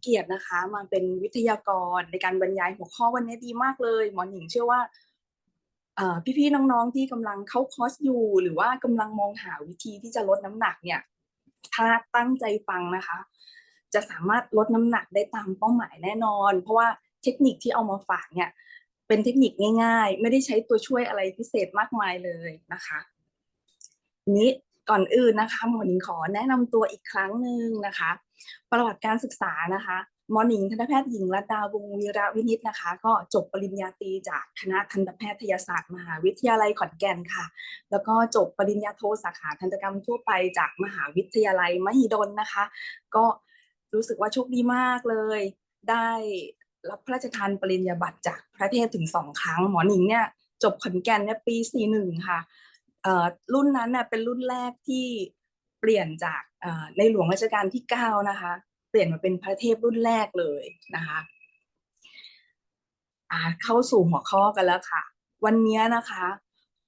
เกียรตินะคะ มาเป็นวิทยากรในการบรรยายหัวข้อวันนี้ดีมากเลย หมอหนิงเชื่อว่าพี่ๆน้องๆที่กำลังเข้าคอร์สอยู่ หรือว่ากำลังมองหาวิธีที่จะลดน้ำหนักเนี่ย ถ้าตั้งใจฟังนะคะ จะสามารถลดน้ำหนักได้ตามเป้าหมายแน่นอน เพราะว่าเทคนิคที่เอามาฝากเนี่ยเป็นเทคนิคง่าย ๆ ไม่ได้ใช้ตัวช่วยอะไรพิเศษมากมายเลยนะคะ นี้ ก่อนอื่นนะคะหมอหนิงขอแนะนำตัวอีกครั้งหนึ่งนะคะ ประวัติการศึกษานะคะหมอหนิงทันตแพทย์หญิงรัตดาวงวีระวินิตนะคะ ก็จบปริญญาตรีจากคณะทันตแพทยศาสตร์มหาวิทยาลัยขอนแก่นค่ะ แล้วก็จบปริญญาโทสาขาทันตกรรมทั่วไปจากมหาวิทยาลัยมหิดลนะคะ ก็รู้สึกว่าโชคดีมากเลย ได้รับพระราชทานปริญญาบัตรจากพระเทพถึงสองครั้ง หมอหนิงเนี่ยจบขอนแก่นเนี่ยปี 41 ค่ะเอ่อ รุ่นนั้นเน่ยเป็นรุ่นแรกที่เปลี่ยนจากในหลวงรัชกาลที่ 9 นะคะ เปลี่ยนมาเป็นพระเทพรุ่นแรกเลยนะคะเข้าสู่หัวข้อกันแล้วค่ะ วันนี้นะคะ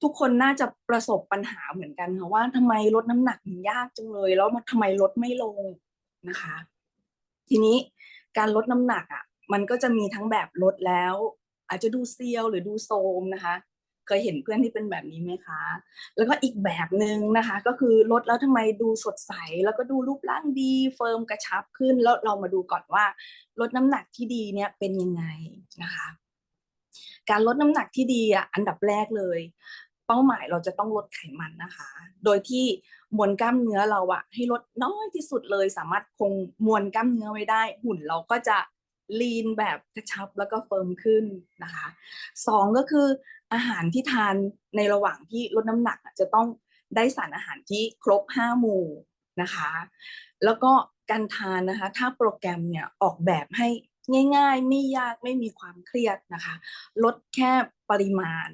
ทุกคนน่าจะประสบปัญหาเหมือนกันค่ะว่าทำไมลดน้ำหนักมันยากจังเลย แล้วมันทำไมลดไม่ลงนะคะ ทีนี้การลดน้ำหนักอะมันก็จะมีทั้งแบบลดแล้ว อาจจะดูเซียวหรือดูโซมนะคะ เคยเห็นเพื่อนที่เป็นแบบนี้ไหมคะ แล้วก็อีกแบบหนึ่งนะคะ ก็คือลดแล้วทำไมดูสดใส แล้วก็ดูรูปร่างดี เฟิร์มกระชับขึ้น แล้วเรามาดูก่อนว่าลดน้ำหนักที่ดีเนี่ยเป็นยังไงนะคะ การลดน้ำหนักที่ดีอะอันดับแรกเลย เป้าหมายเราจะต้องลดไขมันนะคะ โดยที่มวลกล้ามเนื้อเราอะให้ลดน้อยที่สุดเลย สามารถคงมวลกล้ามเนื้อไว้ได้ หุ่นเราก็จะลีนแบบกระชับแล้วก็เฟิร์มขึ้นนะคะสองก็คือ อาหารที่ทานในระหว่างที่ลดน้ำหนักจะต้องได้สารอาหารที่ครบห้าหมู่นะคะ แล้วก็การทานนะคะ ถ้าโปรแกรมเนี่ยออกแบบให้ง่าย ๆ ไม่ยากไม่มีความเครียดนะคะ ลดแค่ปริมาณ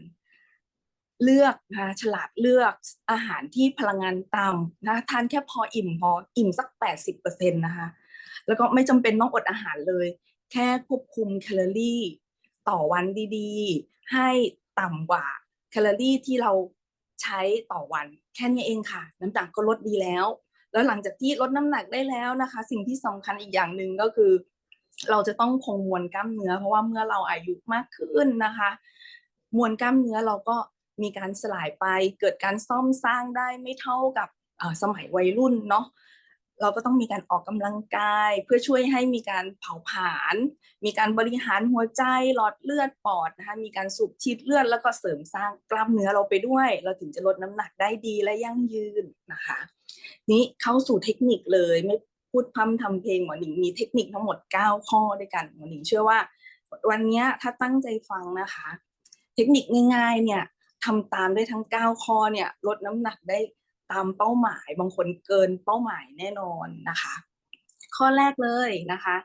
เลือกนะคะฉลาดเลือกอาหารที่พลังงานต่ำนะทานแค่พออิ่มพออิ่มสัก 80%นะคะ แล้วก็ไม่จำเป็นต้องอดอาหารเลย แค่ควบคุมแคลอรี่ ต่อวันดีๆ ให้ ต่ำกว่าแคลอรี่ที่เราใช้ต่อวันแค่นี้เองค่ะ น้ำหนักก็ลดดีแล้ว แล้วหลังจากที่ลดน้ำหนักได้แล้วนะคะ สิ่งที่สำคัญอีกอย่างหนึ่งก็คือ เราจะต้องคงมวลกล้ามเนื้อ เพราะว่าเมื่อเราอายุมากขึ้นนะคะ มวลกล้ามเนื้อเราก็มีการสลายไป เกิดการซ่อมสร้างได้ไม่เท่ากับสมัยวัยรุ่นเนาะ เราก็ต้องมีการออกกำลังกาย เพื่อช่วยให้มีการเผาผลาญมีการบริหารหัวใจหลอดเลือดปอดนะคะมีการสูบฉีดเลือดแล้วก็เสริมสร้างกล้ามเนื้อเราไปด้วย เราถึงจะลดน้ำหนักได้ดีและยั่งยืนนะคะ นี้เข้าสู่เทคนิคเลยไม่พูดพร่ำทำเพลงหมอหนิงมีเทคนิคทั้งหมด 9 ข้อด้วยกันหมอหนิงเชื่อว่า วันนี้ถ้าตั้งใจฟังนะคะ เทคนิคง่ายๆเนี่ยทำตามได้ทั้ง 9 ข้อเนี่ยลดน้ำหนักได้ ตามเป้าหมาย บางคนเกินเป้าหมายแน่นอนนะคะ ข้อแรกเลยนะคะ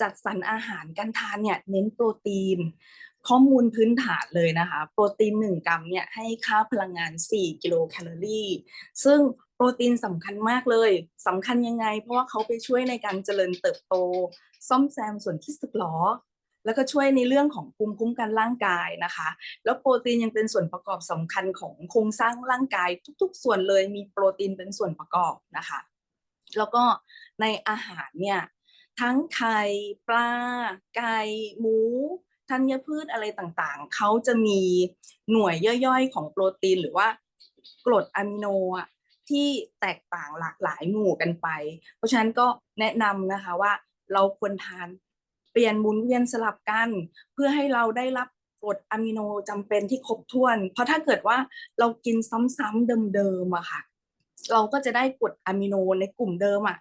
จัดสรรอาหารการทานเนี่ยเน้นโปรตีน ข้อมูลพื้นฐานเลยนะคะ โปรตีน 1 กรัมเนี่ยให้ค่าพลังงาน 4 กิโลแคลอรี่ ซึ่งโปรตีนสำคัญมากเลยสำคัญยังไง เพราะว่าเขาไปช่วยในการเจริญเติบโต ซ่อมแซมส่วนที่สึกหรอ แล้วก็ช่วยในเรื่องของภูมิคุ้มกันร่างกายนะคะ แล้วโปรตีนยังเป็นส่วนประกอบสำคัญของโครงสร้างร่างกายทุก ๆ ส่วนเลยมีโปรตีนเป็นส่วนประกอบนะคะ แล้วก็ในอาหารเนี่ยทั้งไข่ปลาไก่หมูธัญพืชอะไรต่างๆ เขาจะมีหน่วยย่อยๆ ของโปรตีนหรือว่ากรดอะมิโนอะที่แตกต่างหลากหลายหมู่กันไป เพราะฉะนั้นก็แนะนำนะคะว่าเราควรทาน ปลี่ยนหมุนเวียนสลับกัน เพื่อให้เราได้รับกรดอะมิโนจำเป็นที่ครบถ้วน เพราะถ้าเกิดว่าเรากินซ้ำๆเดิมๆอะค่ะ เราก็จะได้กรดอะมิโนในกลุ่มเดิมอะ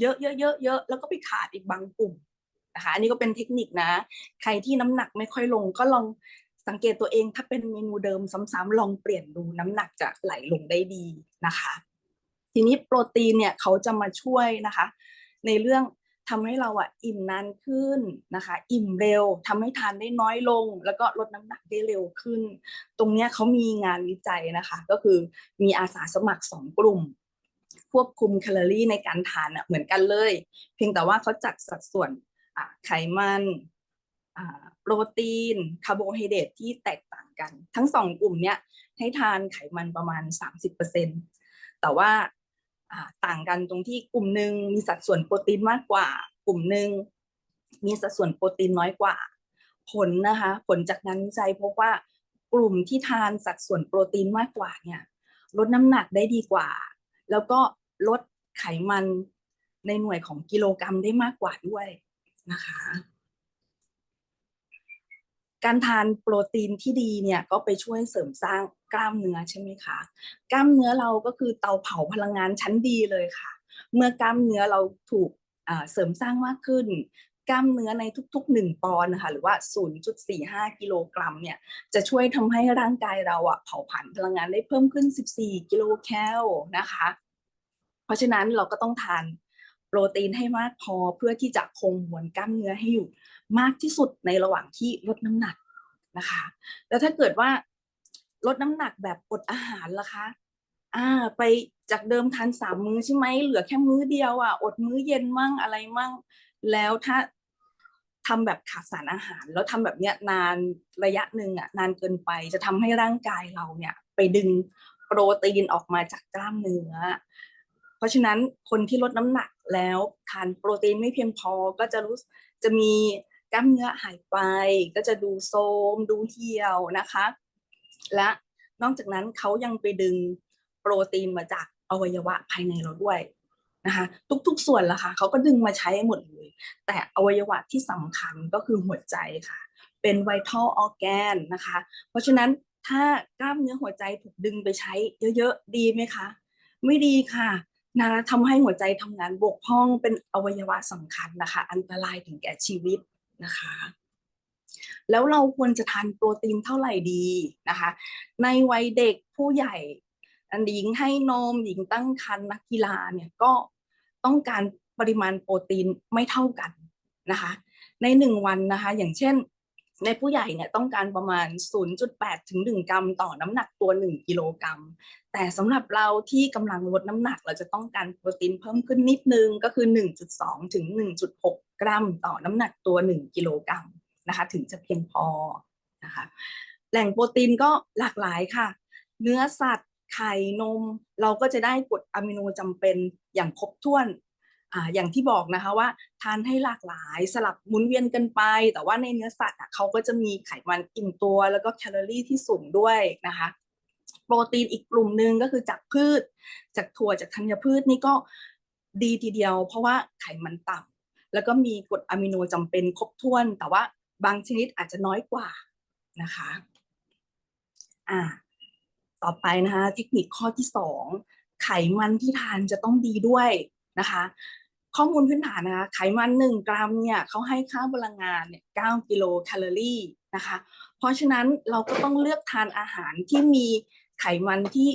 เยอะๆเยอะๆแล้วก็ไปขาดอีกบางกลุ่มนะคะอันนี้ก็เป็นเทคนิคนะ ใครที่น้ำหนักไม่ค่อยลง ก็ลองสังเกตตัวเองถ้าเป็นเมนูเดิมซ้ำๆลองเปลี่ยนดูน้ำหนักจะไหลลงได้ดีนะคะ ทีนี้โปรตีนเนี่ยเขาจะมาช่วยนะคะ ในเรื่อง ทำให้เราอะอิ่มนานขึ้นนะคะ อิ่มเร็วทำให้ทานได้น้อยลง แล้วก็ลดน้ำหนักได้เร็วขึ้น ตรงเนี้ยเขามีงานวิจัยนะคะ ก็คือมีอาสาสมัครสองกลุ่ม ควบคุมแคลอรี่ในการทานอะเหมือนกันเลย เพียงแต่ว่าเขาจัดสัดส่วนไขมันโปรตีนคาร์โบไฮเดรตที่แตกต่างกัน ทั้งสองกลุ่มเนี้ยให้ทานไขมันประมาณ 30%แต่ว่า ต่างกันตรงที่กลุ่มหนึ่งมีสัดส่วนโปรตีนมากกว่า กลุ่มหนึ่งมีสัดส่วนโปรตีนน้อยกว่า ผลนะคะ ผลจากงานวิจัยพบว่ากลุ่มที่ทานสัดส่วนโปรตีนมากกว่าเนี่ยลดน้ำหนักได้ดีกว่า แล้วก็ลดไขมันในหน่วยของกิโลกรัมได้มากกว่าด้วยนะคะ การทานโปรตีนที่ดีเนี่ยก็ไปช่วยเสริมสร้างกล้ามเนื้อใช่ไหมคะ กล้ามเนื้อเราก็คือเตาเผาพลังงานชั้นดีเลยค่ะ เมื่อกล้ามเนื้อเราถูกเสริมสร้างมากขึ้น กล้ามเนื้อในทุก ๆ 1 ปอนด์นะคะหรือว่า 0.45 กิโลกรัมเนี่ยจะช่วยทำให้ร่างกายเราอะเผาผลาญพลังงานได้เพิ่มขึ้น 14 กิโลแคลนะคะ เพราะฉะนั้นเราก็ต้องทานโปรตีนให้มากพอเพื่อที่จะคงมวลกล้ามเนื้อให้อยู่ มากที่สุดในระหว่างที่ลดน้ำหนักนะคะ แล้วถ้าเกิดว่าลดน้ำหนักแบบอดอาหารล่ะคะอ่าไปจากเดิมทานสามมื้อใช่ไหมเหลือแค่มื้อเดียวอะอดมื้อเย็นมั่งอะไรมั่ง แล้วถ้าทำแบบขาดสารอาหาร แล้วทำแบบเนี้ยนานระยะหนึ่งอะนานเกินไปจะทำให้ร่างกายเราเนี่ยไปดึงโปรตีนออกมาจากกล้ามเนื้อ เพราะฉะนั้นคนที่ลดน้ำหนักแล้วทานโปรตีนไม่เพียงพอก็จะรู้จะมี กล้ามเนื้อหายไป ก็จะดูโทมดูเหี่ยวนะคะ และนอกจากนั้นเขายังไปดึงโปรตีนมาจากอวัยวะภายในเราด้วยนะคะทุกๆส่วนละค่ะเขาก็ดึงมาใช้หมดเลย แต่อวัยวะที่สำคัญก็คือหัวใจค่ะ เป็น vital organ นะคะ เพราะฉะนั้นถ้ากล้ามเนื้อหัวใจถูกดึงไปใช้เยอะๆ ดีไหมคะ ไม่ดีค่ะนะทำให้หัวใจทำงานบกพร่องเป็นอวัยวะสำคัญนะคะ อันตรายถึงแก่ชีวิต นะคะ แล้วเราควรจะทานโปรตีนเท่าไหร่ดีนะคะ ในวัยเด็กผู้ใหญ่อหญิงให้นมหญิงตั้งครรภ์นักกีฬาเนี่ยก็ต้องการปริมาณโปรตีนไม่เท่ากันนะคะ ในหนึ่งวันนะคะ อย่างเช่น ในผู้ใหญ่เนี่ยต้องการประมาณ 0.8 ถึง 1 กรัม ต่อน้ำหนักตัว 1 กิโลกรัม แต่สำหรับเราที่กำลังลดน้ำหนักเราจะต้องการโปรตีนเพิ่มขึ้นนิดนึงก็คือ 1.2 ถึง 1.6 กรัม ต่อน้ำหนักตัว 1 กิโลกรัมนะคะถึงจะเพียงพอนะคะแหล่งโปรตีนก็หลากหลายค่ะ เนื้อสัตว์ไข่นม เราก็จะได้กรดอะมิโนจำเป็นอย่างครบถ้วน อ่าอย่างที่บอกนะคะว่าทานให้หลากหลายสลับหมุนเวียนกันไป แต่ว่าในเนื้อสัตว์อะเขาก็จะมีไขมันอิ่มตัวแล้วก็แคลอรี่ที่สูงด้วยนะคะโปรตีนอีกกลุ่มหนึ่งก็คือจากพืช จากถั่วจากธัญพืชนี่ก็ดีทีเดียว เพราะว่าไขมันต่ำแล้วก็มีกรดอะมิโนจำเป็นครบถ้วน แต่ว่าบางชนิดอาจจะน้อยกว่านะคะอ่าต่อไปนะคะเทคนิคข้อที่สองไขมันที่ทานจะต้องดีด้วยนะคะ ข้อมูลพื้นฐานนะคะไขมัน1กรัมเนี่ยเขาให้ค่าพลังงานเนี่ย9กิโลแคลอรี่นะคะ เพราะฉะนั้นเราก็ต้องเลือกทานอาหารที่มีไขมันที่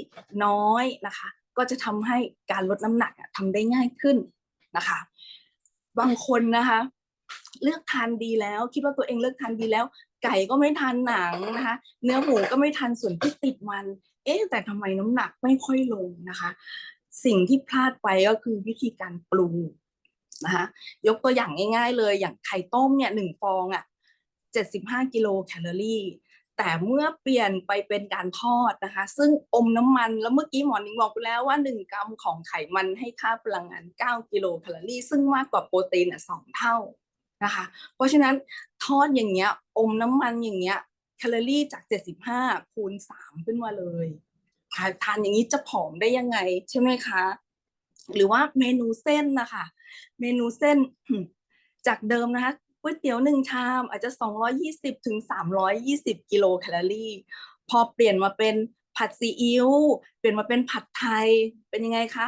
น้อยนะคะ ก็จะทำให้การลดน้ำหนักทำได้ง่ายขึ้นนะคะ บางคนนะคะ เลือกทานดีแล้ว คิดว่าตัวเองเลือกทานดีแล้ว ไก่ก็ไม่ทานหนังนะคะ เนื้อหมูก็ไม่ทานส่วนที่ติดมัน เอ๊ะแต่ทำไมน้ำหนักไม่ค่อยลงนะคะ สิ่งที่พลาดไปก็คือวิธีการปรุง นะคะยกตัวอย่างง่ายๆเลยอย่างไข่ต้มเนี่ยหนึ่งฟองอะ75กิโลแคลอรี่แต่เมื่อเปลี่ยนไปเป็นการทอดนะคะ ซึ่งอมน้ำมันแล้วเมื่อกี้หมอนิงบอกไปแล้วว่า 1 กรัมของไขมันให้ค่าพลังงาน 9 กิโลแคลอรี่ ซึ่งมากกว่าโปรตีนอะสองเท่านะคะ เพราะฉะนั้นทอดอย่างเงี้ยอมน้ำมันอย่างเงี้ยแคลอรี่จาก 75 คูณ 3 ขึ้นมาเลยทานอย่างนี้จะผอมได้ยังไงใช่ไหมคะ หรือว่าเมนูเส้นนะคะ เมนูเส้นจากเดิมนะคะก๋วยเตี๋ยวหนึ่งชามอาจจะ 220ถึง320 กิโลแคลอรี่ พอเปลี่ยนมาเป็นผัดซีอิ๊วเปลี่ยนมาเป็นผัดไทยเป็นยังไงคะ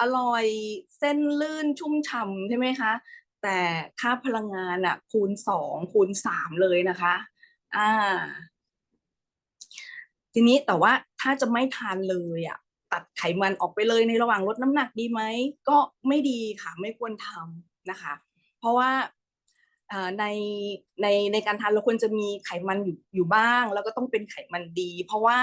อร่อยเส้นลื่นชุ่มฉ่ำใช่ไหมคะ แต่ค่าพลังงานอะคูณสองคูณสามเลยนะคะอ่าทีนี้แต่ว่าถ้าจะไม่ทานเลยอะ ตัดไขมันออกไปเลยในระหว่างลดน้ำหนักดีไหมก็ไม่ดีค่ะไม่ควรทำนะคะ เพราะว่าในในในการทานเราควรจะมีไขมันอยู่อยู่บ้าง แล้วก็ต้องเป็นไขมันดี เพราะว่า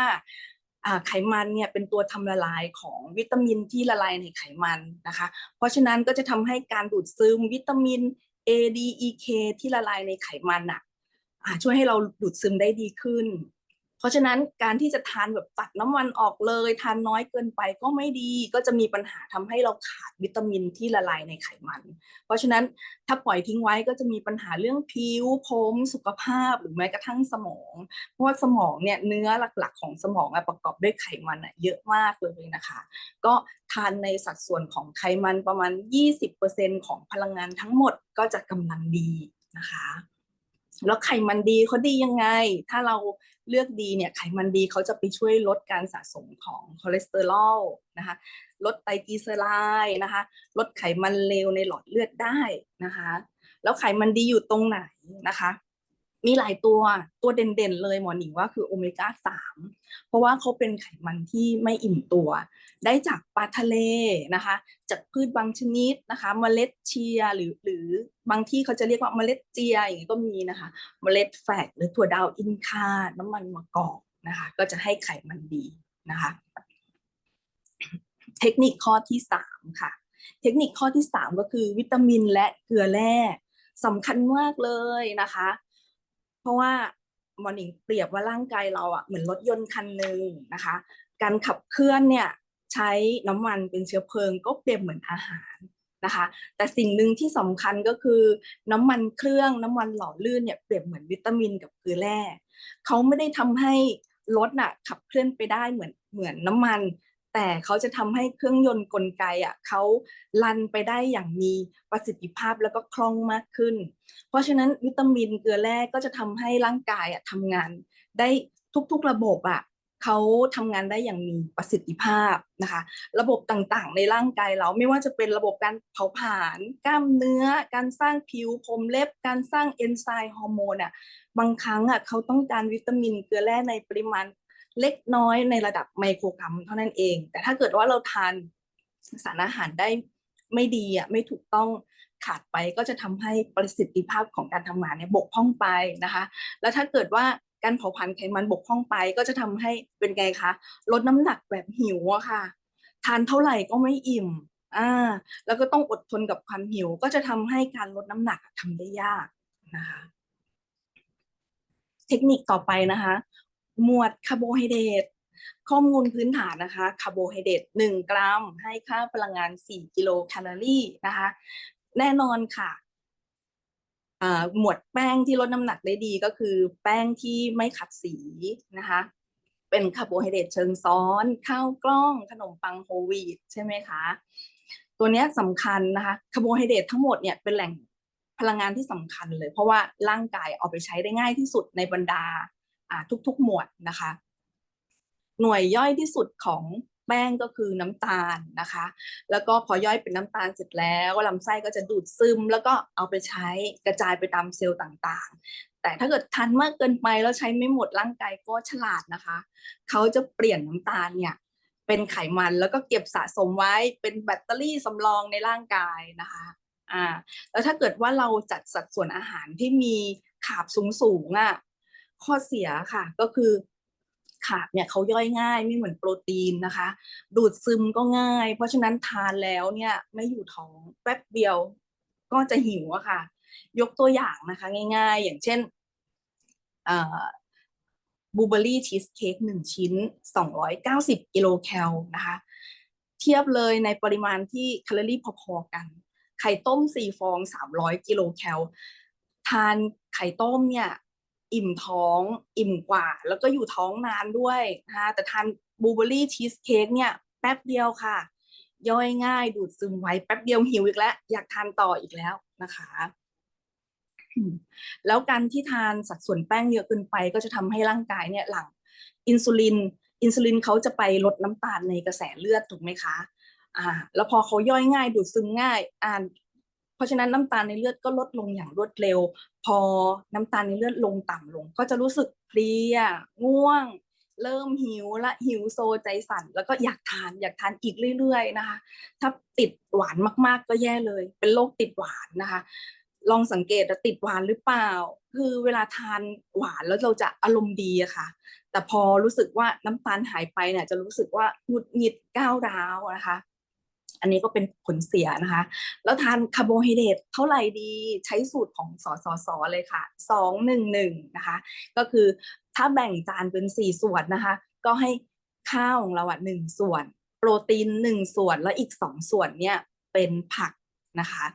ไขมันเนี่ยเป็นตัวทำละลายของวิตามินที่ละลายในไขมันนะคะ เพราะฉะนั้นก็จะทำให้การดูดซึมวิตามิน A D E K ที่ละลายในไขมันอะช่วยให้เราดูดซึมได้ดีขึ้น เพราะฉะนั้นการที่จะทานแบบตัดน้ำมันออกเลย ทานน้อยเกินไปก็ไม่ดี ก็จะมีปัญหาทำให้เราขาดวิตามินที่ละลายในไขมัน เพราะฉะนั้นถ้าปล่อยทิ้งไว้ก็จะมีปัญหาเรื่องผิวผมสุขภาพหรือแม้กระทั่งสมอง เพราะว่าสมองเนี่ยเนื้อหลักๆ ของสมองอประกอบด้วยไขมันอะเยอะมากเลยนะคะ ก็ทานในสัดส่วนของไขมันประมาณ 20%ของพลังงานทั้งหมดก็จะกำลังดีนะคะ แล้วไขมันดีเขาดียังไง ถ้าเราเลือกดีเนี่ยไขมันดีเขาจะไปช่วยลดการสะสมของคอเลสเตอรอลนะคะ ลดไตรกลีเซอไรด์นะคะ ลดไขมันเลวในหลอดเลือดได้นะคะ แล้วไขมันดีอยู่ตรงไหนนะคะ มีหลายตัวตัวเด่นๆเลยหมอหนิงว่าคือโอเมก้าสามเพราะว่าเขาเป็นไขมันที่ไม่อิ่มตัว ได้จากปลาทะเลนะคะ จากพืชบางชนิดนะคะเมล็ดเชียหรือหรือบางที่เขาจะเรียกว่าเมล็ดเจียอย่างนี้ก็มีนะคะเมล็ดแฟกหรือถั่วดาวอินคา น้ำมันมะกอกนะคะ ก็จะให้ไขมันดีนะคะ เทคนิคข้อที่สามค่ะ เทคนิคข้อที่สามก็คือวิตามินและเกลือแร่สำคัญมากเลยนะคะ เพราะว่าหมอนิงเปรียบว่าร่างกายเราอะเหมือนรถยนต์คันหนึ่งนะคะ การขับเคลื่อนเนี่ยใช้น้ำมันเป็นเชื้อเพลิงก็เปรียบเหมือนอาหารนะคะ แต่สิ่งหนึ่งที่สำคัญก็คือ น้ำมันเครื่องน้ำมันหล่อลื่นเนี่ยเปรียบเหมือนวิตามินกับเกลือแร่เขาไม่ได้ทำให้รถน่ะขับเคลื่อนไปได้เหมือนเหมือนน้ำมัน แต่เขาจะทำให้เครื่องยนต์กลไกอะเขาลันไปได้อย่างมีประสิทธิภาพแล้วก็คล่องมากขึ้น เพราะฉะนั้นวิตามินเกลือแร่ก็จะทำให้ร่างกายอะทำงานได้ทุกๆระบบอะเขาทำงานได้อย่างมีประสิทธิภาพนะคะ ระบบต่างๆ ในร่างกายเราไม่ว่าจะเป็นระบบการเผาผลาญกล้ามเนื้อ การสร้างผิวผมเล็บ การสร้างเอนไซม์ฮอร์โมนอะบางครั้งอะเขาต้องการวิตามินเกลือแร่ในปริมาณ เล็กน้อยในระดับไมโครกรัมเท่านั้นเอง แต่ถ้าเกิดว่าเราทานสารอาหารได้ไม่ดีอะไม่ถูกต้องขาดไปก็จะทำให้ประสิทธิภาพของการทำงานเนี่ยบกพร่องไปนะคะ แล้วถ้าเกิดว่าการเผาผลาญไขมันบกพร่องไป ก็จะทำให้เป็นไงคะลดน้ำหนักแบบหิวอะค่ะ ทานเท่าไหร่ก็ไม่อิ่มอ่าแล้วก็ต้องอดทนกับความหิว ก็จะทำให้การลดน้ำหนักทำได้ยากนะคะ เทคนิคต่อไปนะคะ หมวดคาร์โบไฮเดรตข้อมูลพื้นฐานนะคะคาร์โบไฮเดรต1กรัม ให้ค่าพลังงาน 4 กิโลแคลอรี่นะคะ แน่นอนค่ะหมวดแป้งที่ลดน้ำหนักได้ดีก็คือ แป้งที่ไม่ขัดสีนะคะ เป็นคาร์โบไฮเดรตเชิงซ้อน ข้าวกล้องขนมปังโฮลวีตใช่ไหมคะ ตัวนี้สำคัญนะคะคาร์โบไฮเดรตทั้งหมดเนี่ยเป็นแหล่งพลังงานที่สำคัญเลย เพราะว่าร่างกายเอาไปใช้ได้ง่ายที่สุดในบรรดา ทุกๆ หมวดนะคะ หน่วยย่อยที่สุดของแป้งก็คือน้ำตาลนะคะ แล้วก็พอย่อยเป็นน้ำตาลเสร็จแล้วลำไส้ก็จะดูดซึม แล้วก็เอาไปใช้กระจายไปตามเซลล์ต่างๆ แต่ถ้าเกิดทานมากเกินไปแล้วใช้ไม่หมดร่างกายก็ฉลาดนะคะ เขาจะเปลี่ยนน้ำตาลเนี่ยเป็นไขมันแล้วก็เก็บสะสมไว้เป็นแบตเตอรี่สำรองในร่างกายนะคะอ่าแล้วถ้าเกิดว่าเราจัดสัดส่วนอาหารที่มีขาบสูงๆอะ ข้อเสียค่ะก็คือขาบเนี่ยเขาย่อยง่ายไม่เหมือนโปรตีนนะคะ ดูดซึมก็ง่าย เพราะฉะนั้นทานแล้วเนี่ยไม่อยู่ท้องแป๊บเดียวก็จะหิวอะค่ะ ยกตัวอย่างนะคะ ง่าย ๆ อย่างเช่นบูเบอรี่ชีสเค้กหนึ่งชิ้น 290 กิโลแคลนะคะ เทียบเลยในปริมาณที่แคลอรี่พอๆกัน ไข่ต้ม 4 ฟอง 300 กิโลแคลทานไข่ต้มเนี่ย อิ่มท้องอิ่มกว่า แล้วก็อยู่ท้องนานด้วยนะคะแต่ทานบลูเบอรี่ชีสเค้กเนี่ยแป๊บเดียวค่ะ ย่อยง่ายดูดซึมไวแป๊บเดียวหิวอีกแล้ว อยากทานต่ออีกแล้วนะคะแล้วการที่ทานสัดส่วนแป้งเยอะเกินไป ก็จะทำให้ร่างกายเนี่ยหลั่งอินซูลิน อินซูลินเขาจะไปลดน้ำตาลในกระแสเลือดถูกไหมคะ อ่า แล้วพอเขาย่อยง่ายดูดซึมง่าย อ่า เพราะฉะนั้นน้ำตาลในเลือดก็ลดลงอย่างรวดเร็ว พอน้ำตาลในเลือดลงต่ำลง ก็จะรู้สึกเพลียง่วง เริ่มหิวละหิวโซใจสั่น แล้วก็อยากทานอยากทานอีกเรื่อย ๆ นะคะ ถ้าติดหวานมากๆก็แย่เลย เป็นโรคติดหวานนะคะ ลองสังเกตติดหวานหรือเปล่า คือเวลาทานหวานแล้วเราจะอารมณ์ดีอะค่ะแต่พอรู้สึกว่าน้ำตาลหายไปเนี่ยจะรู้สึกว่าหงุดหงิดก้าวร้าวนะคะ อันนี้ก็เป็นผลเสียนะคะ แล้วทานคาร์โบไฮเดรตเท่าไหร่ดีใช้สูตรของสสสเลยค่ะ211นะคะ ก็คือถ้าแบ่งจานเป็นสี่ส่วนนะคะ ก็ให้ข้าวของเราอะหนึ่งส่วน โปรตีนหนึ่งส่วนแล้วอีกสองส่วนเนี่ยเป็นผักนะคะ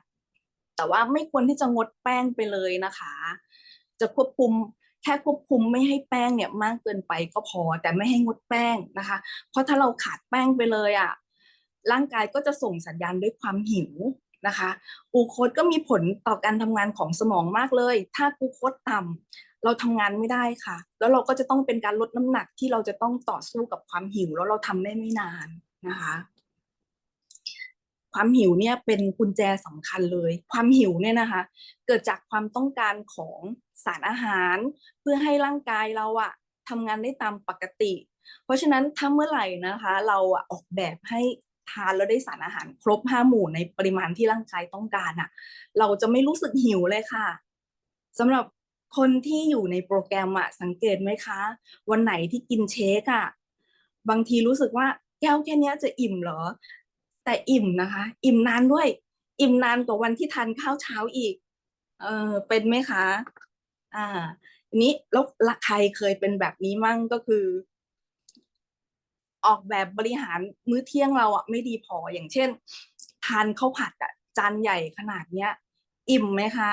แต่ว่าไม่ควรที่จะงดแป้งไปเลยนะคะ จะควบคุมแค่ควบคุมไม่ให้แป้งเนี่ยมากเกินไปก็พอแต่ไม่ให้งดแป้งนะคะ เพราะถ้าเราขาดแป้งไปเลยอะ ร่างกายก็จะส่งสัญญาณด้วยความหิวนะคะกูโคสก็มีผลต่อการทำงานของสมองมากเลย ถ้ากูโคสต่ำเราทำงานไม่ได้ค่ะ แล้วเราก็จะต้องเป็นการลดน้ำหนักที่เราจะต้องต่อสู้กับความหิว แล้วเราทำได้ไม่นานนะคะ ความหิวเนี่ยเป็นกุญแจสำคัญเลย ความหิวเนี่ยนะคะ เกิดจากความต้องการของสารอาหาร เพื่อให้ร่างกายเราอะทำงานได้ตามปกติ เพราะฉะนั้นถ้าเมื่อไหร่นะคะ เราอะออกแบบให้ ทานแล้วได้สารอาหารครบห้าหมู่ในปริมาณที่ร่างกายต้องการอะเราจะไม่รู้สึกหิวเลยค่ะสำหรับคนที่อยู่ในโปรแกรมอะสังเกตไหมคะ วันไหนที่กินเชคอะบางทีรู้สึกว่าแก้วแค่นี้จะอิ่มเหรอ แต่อิ่มนะคะ อิ่มนานด้วย อิ่มนานกว่าวันที่ทานข้าวเช้าอีก เออเป็นไหมคะ อ่านี้แล้วใครเคยเป็นแบบนี้มั่งก็คือ ออกแบบบริหารมื้อเที่ยงเราอะไม่ดีพออย่างเช่น ทานข้าวผัดอะจานใหญ่ขนาดเนี้ย อิ่มไหมคะ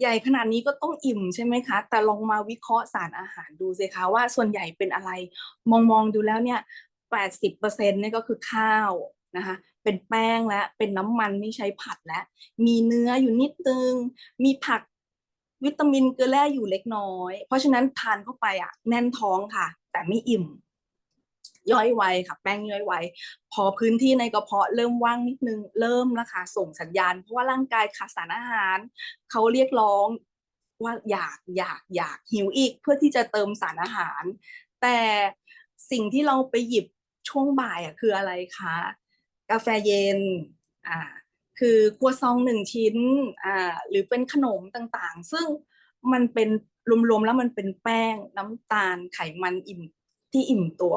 ใหญ่ขนาดนี้ก็ต้องอิ่มใช่ไหมคะ แต่ลองมาวิเคราะห์สารอาหารดูสิคะว่าส่วนใหญ่เป็นอะไร มองมองดูแล้วเนี่ยแปดสิบเปอร์เซ็นต์นี่ก็คือข้าวนะคะเป็นแป้งและเป็นน้ำมันที่ใช้ผัดและ มีเนื้ออยู่นิดนึง มีผักวิตามินเกลือแร่อยู่เล็กน้อย เพราะฉะนั้นทานเข้าไปอะแน่นท้องค่ะ แต่ไม่อิ่ม ย่อยไวค่ะแป้งย่อยไวพอพื้นที่ในกระเพาะเริ่มว่างนิดนึงเริ่มนะคะส่งสัญญาณ เพราะว่าร่างกายขาดสารอาหารเขาเรียกร้องว่าอยากอยากอยากหิวอีกเพื่อที่จะเติมสารอาหาร แต่สิ่งที่เราไปหยิบช่วงบ่ายอะคืออะไรคะกาแฟเย็นอ่าคือครัวซองหนึ่งชิ้นอ่าหรือเป็นขนมต่างๆ ซึ่งมันเป็นรวมๆแล้วมันเป็นแป้งน้ำตาลไขมันอิ่มที่อิ่มตัว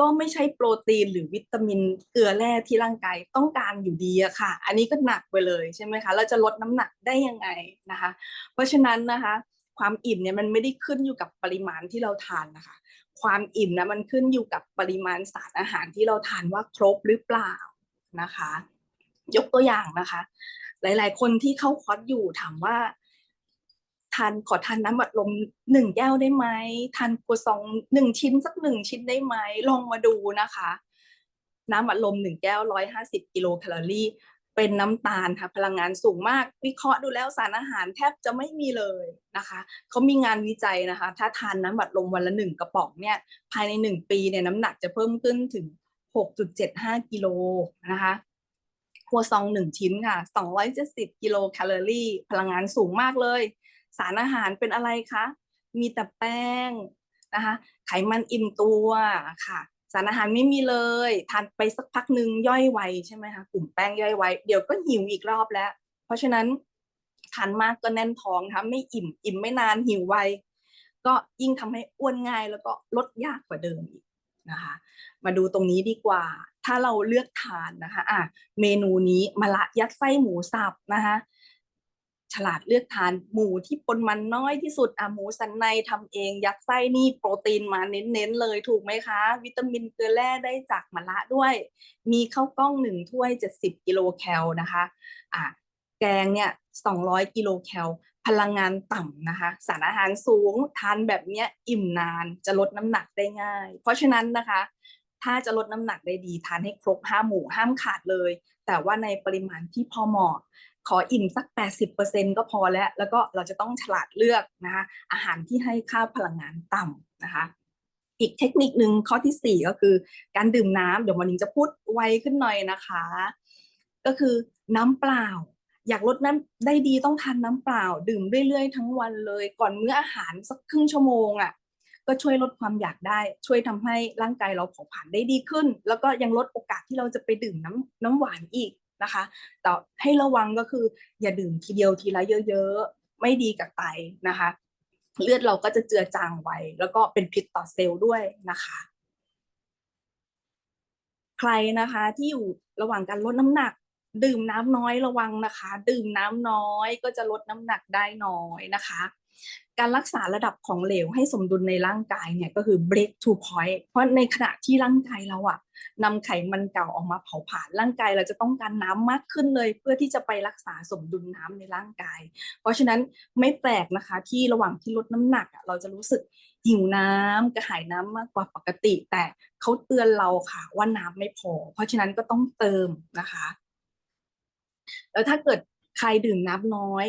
ก็ไม่ใช่โปรตีนหรือวิตามินเกลือแร่ที่ร่างกายต้องการอยู่ดีอะค่ะ อันนี้ก็หนักไปเลยใช่ไหมคะเราจะลดน้ำหนักได้ยังไงนะคะ เพราะฉะนั้นนะคะ ความอิ่มเนี่ยมันไม่ได้ขึ้นอยู่กับปริมาณที่เราทานนะคะ ความอิ่มนะมันขึ้นอยู่กับปริมาณสารอาหารที่เราทานว่าครบหรือเปล่านะคะ ยกตัวอย่างนะคะ หลาย ๆ คนที่เข้าคอร์สอยู่ถามว่า ทานขอทานน้ำบัดลมหนึ่งแก้วได้ไหมทานกัวซองหนึ่งชิ้นสักหนึ่งชิ้นได้ไหมลองมาดูนะคะ น้ำบัดลมหนึ่งแก้วร้อยห้าสิบกิโลแคลอรี่ เป็นน้ำตาลค่ะพลังงานสูงมาก วิเคราะห์ดูแล้วสารอาหารแทบจะไม่มีเลยนะคะเขามีงานวิจัยนะคะ ถ้าทานน้ำบัดลมวันละหนึ่งกระป๋องเนี่ยภายในหนึ่งปีเนี่ยน้ำหนักจะเพิ่มขึ้นถึง6.75กิโลนะคะครัวซองหนึ่งชิ้นค่ะ270กิโลแคลอรี่ พลังงานสูงมากเลย สารอาหารเป็นอะไรคะมีแต่แป้งนะคะไขมันอิ่มตัวค่ะ สารอาหารไม่มีเลยทานไปสักพักหนึ่งย่อยไวใช่ไหมคะกลุ่มแป้งย่อยไวเดี๋ยวก็หิวอีกรอบแล้ว เพราะฉะนั้นทานมากก็แน่นท้องนะคะไม่อิ่มอิ่มไม่นานหิวไวก็ยิ่งทำให้อ้วนง่ายแล้วก็ลดยากกว่าเดิมอีกนะคะ มาดูตรงนี้ดีกว่า ถ้าเราเลือกทานนะคะอะเมนูนี้มะละยัดไส้หมูสับนะคะ ฉลาดเลือกทานหมูที่ปนมันน้อยที่สุดอะหมูสันในทำเอง ยัดไส้นี่โปรตีนมาเน้นๆเลยถูกไหมคะ วิตามินเกลือแร่ได้จากมะละด้วย มีข้าวกล้องหนึ่งถ้วย 70 กิโลแคลนะคะอะแกงเนี่ย200 กิโลแคลพลังงานต่ำนะคะ สารอาหารสูงทานแบบเนี้ยอิ่มนานจะลดน้ำหนักได้ง่าย เพราะฉะนั้นนะคะ ถ้าจะลดน้ำหนักได้ดี ทานให้ครบห้าหมู่ห้ามขาดเลย แต่ว่าในปริมาณที่พอเหมาะ ขออิ่มสัก 80%ก็พอแล้ว แล้วก็เราจะต้องฉลาดเลือกนะคะอาหารที่ให้ค่าพลังงานต่ำนะคะอีกเทคนิคหนึ่งข้อที่สี่ก็คือการดื่มน้ำเดี๋ยววันนี้จะพูดไวขึ้นหน่อยนะคะ ก็คือน้ำเปล่า อยากลดน้ำได้ดีต้องทานน้ำเปล่า ดื่มเรื่อยๆ ทั้งวันเลย ก่อนมื้ออาหารสักครึ่งชั่วโมงอะก็ช่วยลดความอยากได้ ช่วยทำให้ร่างกายเราเผาผลาญได้ดีขึ้น แล้วก็ยังลดโอกาสที่เราจะไปดื่มน้ำน้ำหวานอีก นะคะ แต่ให้ระวังก็คืออย่าดื่มทีเดียวทีละเยอะ ๆ ไม่ดีกับไตนะคะ เลือดเราก็จะเจือจางไวแล้วก็เป็นพิษต่อเซลล์ด้วยนะคะ ใครนะคะที่อยู่ระหว่างการลดน้ำหนัก ดื่มน้ำน้อยระวังนะคะ ดื่มน้ำน้อยก็จะลดน้ำหนักได้น้อยนะคะ การรักษาระดับของเหลวให้สมดุลในร่างกายเนี่ยก็คือ break to point เพราะในขณะที่ร่างกายเราอะนำไขมันเก่าออกมาเผาผลาญร่างกายเราจะต้องการน้ำมากขึ้นเลย เพื่อที่จะไปรักษาสมดุลน้ำในร่างกาย เพราะฉะนั้นไม่แปลกนะคะที่ระหว่างที่ลดน้ำหนักอะเราจะรู้สึกหิวน้ำกระหายน้ำมากกว่าปกติ แต่เขาเตือนเราค่ะว่าน้ำไม่พอ เพราะฉะนั้นก็ต้องเติมนะคะ แล้วถ้าเกิดใครดื่มน้ำน้อย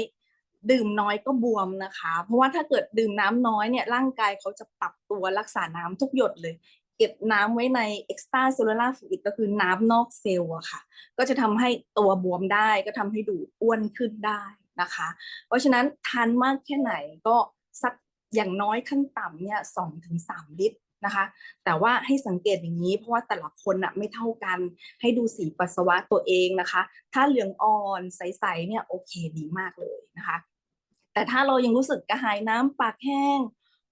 ดื่มน้อยก็บวมนะคะ เพราะว่าถ้าเกิดดื่มน้ำน้อยเนี่ยร่างกายเขาจะปรับตัวรักษาน้ำทุกหยดเลย เก็บน้ำไว้ใน extra cellular fluid ก็คือน้ำนอกเซลล์อะค่ะ ก็จะทำให้ตัวบวมได้ก็ทำให้ดูอ้วนขึ้นได้นะคะ เพราะฉะนั้นทานมากแค่ไหนก็สักอย่างน้อยขั้นต่ำเนี่ยสองถึงสามลิตรนะคะ แต่ว่าให้สังเกตอย่างนี้ เพราะว่าแต่ละคนอะไม่เท่ากัน ให้ดูสีปัสสาวะตัวเองนะคะ ถ้าเหลืองอ่อนใสๆเนี่ยโอเคดีมากเลยนะคะ แต่ถ้าเรายังรู้สึกกระหายน้ำปากแห้ง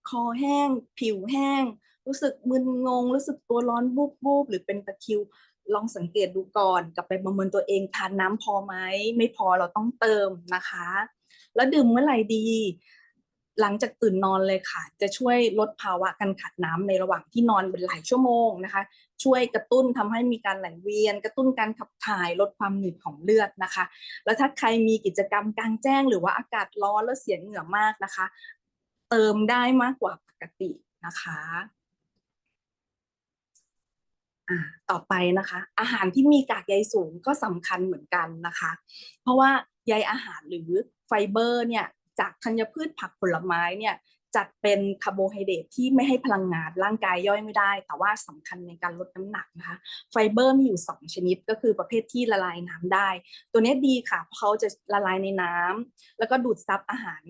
คอแห้ง ผิวแห้ง รู้สึกมึนงง รู้สึกตัวร้อนบูบบูบหรือเป็นตะคิว ลองสังเกตดูก่อนกลับไปประเมินตัวเองทานน้ำพอไหมไม่พอเราต้องเติมนะคะ แล้วดื่มเมื่อไหร่ดี หลังจากตื่นนอนเลยค่ะ จะช่วยลดภาวะการขาดน้ำในระหว่างที่นอนเป็นหลายชั่วโมงนะคะ ช่วยกระตุ้นทำให้มีการไหลเวียน กระตุ้นการขับถ่ายลดความหนืดของเลือดนะคะ แล้วถ้าใครมีกิจกรรมกลางแจ้ง หรือว่าอากาศร้อนแล้วเสียเหงื่อมากนะคะ เติมได้มากกว่าปกตินะคะต่อไปนะคะ อาหารที่มีกากใยสูงก็สำคัญเหมือนกันนะคะ เพราะว่าใยอาหารหรือไฟเบอร์เนี่ย จากธัญพืชผักผลไม้เนี่ยจัดเป็นคาร์โบไฮเดรตที่ไม่ให้พลังงานร่างกายย่อยไม่ได้ แต่ว่าสำคัญในการลดน้ำหนักนะคะไฟเบอร์มีอยู่ 2 ชนิดก็คือประเภทที่ละลายน้ำได้ ตัวนี้ดีค่ะ เพราะเขาจะละลายในน้ำแล้วก็ดูดซับอาหาร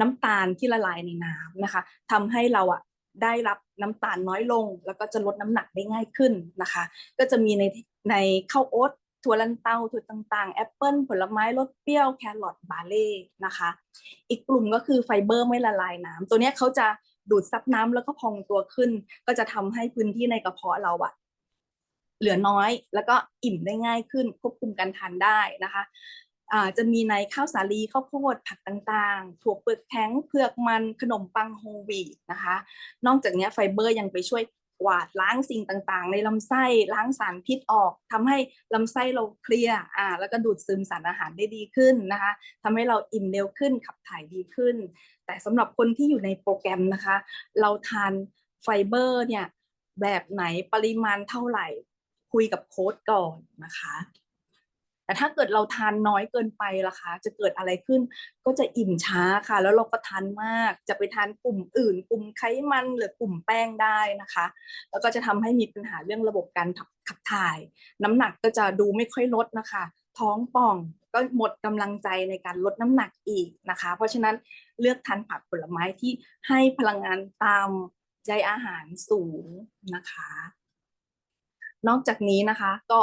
น้ำตาลที่ละลายในน้ำนะคะทำให้เราอะได้รับน้ำตาลน้อยลง แล้วก็จะลดน้ำหนักได้ง่ายขึ้นนะคะ ก็จะมีในในข้าวโอ๊ต ถั่วลันเตาถั่วต่างๆ แอปเปิลผลไม้รสเปรี้ยวแครอทบาเล่นะคะ อีกกลุ่มก็คือไฟเบอร์ไม่ละลายน้ำตัวนี้เขาจะดูดซับน้ำแล้วก็พองตัวขึ้น ก็จะทำให้พื้นที่ในกระเพาะเราอะเหลือน้อย แล้วก็อิ่มได้ง่ายขึ้น ควบคุมการทานได้นะคะจะมีในข้าวสาลีข้าวโพดผักต่างๆ ถั่วเปลือกแข็งเผือกมันขนมปังโฮวีนะคะ นอกจากนี้ไฟเบอร์ยังไปช่วย กวาดล้างสิ่งต่างๆ ในลำไส้ล้างสารพิษออกทำให้ลำไส้เราเคลียร์อ่าแล้วก็ดูดซึมสารอาหารได้ดีขึ้นนะคะทำให้เราอิ่มเร็วขึ้นขับถ่ายดีขึ้น แต่สำหรับคนที่อยู่ในโปรแกรมนะคะ เราทานไฟเบอร์เนี่ยแบบไหนปริมาณเท่าไหร่ คุยกับโค้ดก่อนนะคะ แต่ถ้าเกิดเราทานน้อยเกินไปล่ะคะ จะเกิดอะไรขึ้น ก็จะอิ่มช้าค่ะ แล้วเราก็ทานมาก จะไปทานกลุ่มอื่น กลุ่มไขมันหรือกลุ่มแป้งได้นะคะ แล้วก็จะทำให้มีปัญหาเรื่องระบบการขับถ่าย น้ำหนักก็จะดูไม่ค่อยลดนะคะ ท้องป่องก็หมดกำลังใจในการลดน้ำหนักอีกนะคะ เพราะฉะนั้นเลือกทานผักผลไม้ที่ให้พลังงานตามใยอาหารสูงนะคะ นอกจากนี้นะคะก็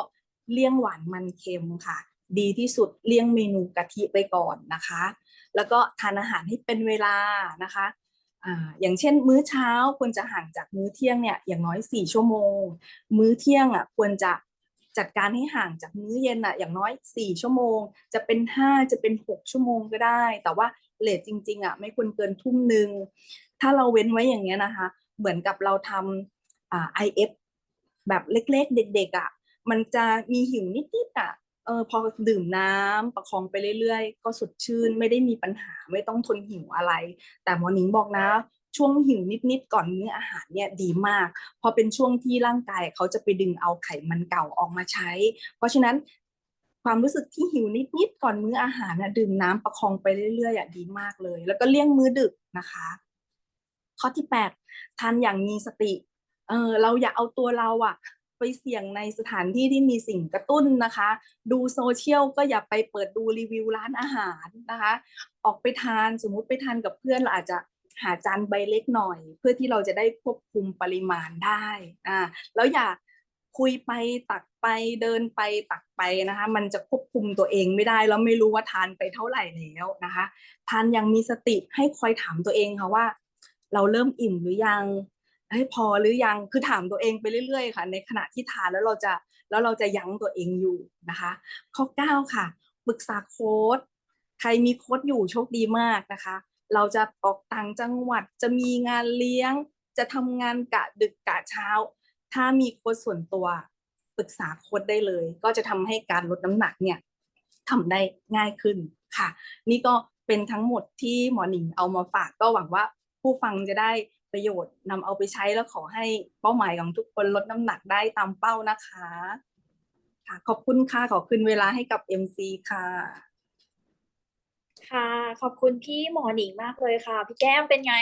เลี่ยงหวานมันเค็มค่ะ ดีที่สุดเลี่ยงเมนูกะทิไปก่อนนะคะ แล้วก็ทานอาหารให้เป็นเวลานะคะอย่างเช่น มื้อเช้าควรจะห่างจากมื้อเที่ยงเนี่ยอย่างน้อย 4 ชั่วโมง มื้อเที่ยงอะควรจะจัดการให้ห่างจากมื้อเย็นอะอย่างน้อย 4 ชั่วโมง จะเป็น 5 จะเป็น 6 ชั่วโมงก็ได้ แต่ว่าเลทจริงๆอะไม่ควรเกินทุ่มหนึ่งถ้าเราเว้นไว้อย่างเงี้ยนะคะ เหมือนกับเราทำอ่า IF แบบเล็กๆ เด็กๆอะ มันจะมีหิวนิดๆอะเออพอดื่มน้ำประคองไปเรื่อยๆ ก็สดชื่นไม่ได้มีปัญหาไม่ต้องทนหิวอะไร แต่หมอหนิงบอกนะ ช่วงหิวนิดๆก่อนมื้ออาหารเนี่ยดีมากเพราะเป็นช่วงที่ร่างกายเขาจะไปดึงเอาไขมันเก่าออกมาใช้ เพราะฉะนั้นความรู้สึกที่หิวนิดๆก่อนมื้ออาหารนะดื่มน้ำประคองไปเรื่อยๆอะดีมากเลย แล้วก็เลี่ยงมื้อดึกนะคะ ข้อที่แปดทานอย่างมีสติเออเราอย่าเอาตัวเราอะ ไปเสี่ยงในสถานที่ที่มีสิ่งกระตุ้นนะคะ ดูโซเชียลก็อย่าไปเปิดดูรีวิวร้านอาหารนะคะ ออกไปทานสมมุติไปทานกับเพื่อนเราอาจจะหาจานใบเล็กหน่อย เพื่อที่เราจะได้ควบคุมปริมาณได้อ่าแล้วอย่าคุยไปตักไปเดินไปตักไปนะคะ มันจะควบคุมตัวเองไม่ได้แล้วไม่รู้ว่าทานไปเท่าไหร่แล้วนะคะ ทานอย่างมีสติให้คอยถามตัวเองค่ะว่า เราเริ่มอิ่มหรือยัง ให้พอหรือยังคือถามตัวเองไปเรื่อยๆ ค่ะ ในขณะที่ทานแล้วเราจะแล้วเราจะยั้งตัวเองอยู่นะคะ ข้อ 9 ค่ะปรึกษาโค้ดใครมีโค้ดอยู่โชคดีมากนะคะ เราจะออกต่างจังหวัดจะมีงานเลี้ยง จะทำงานกะดึกกะเช้า ถ้ามีโค้ดส่วนตัวปรึกษาโค้ดได้เลย ก็จะทำให้การลดน้ำหนักเนี่ยทำได้ง่ายขึ้นค่ะ นี่ก็เป็นทั้งหมดที่หมอหนิงเอามาฝากก็หวังว่าผู้ฟังจะได้ ประโยชน์นำเอาไปใช้แล้วขอให้เป้าหมายของทุกคนลดน้ำหนักได้ตามเป้านะคะค่ะขอบคุณค่ะขอคืนเวลาให้กับ MC ค่ะค่ะ ขอบคุณพี่หมอหนิงมากเลยค่ะ พี่แก้มเป็นไง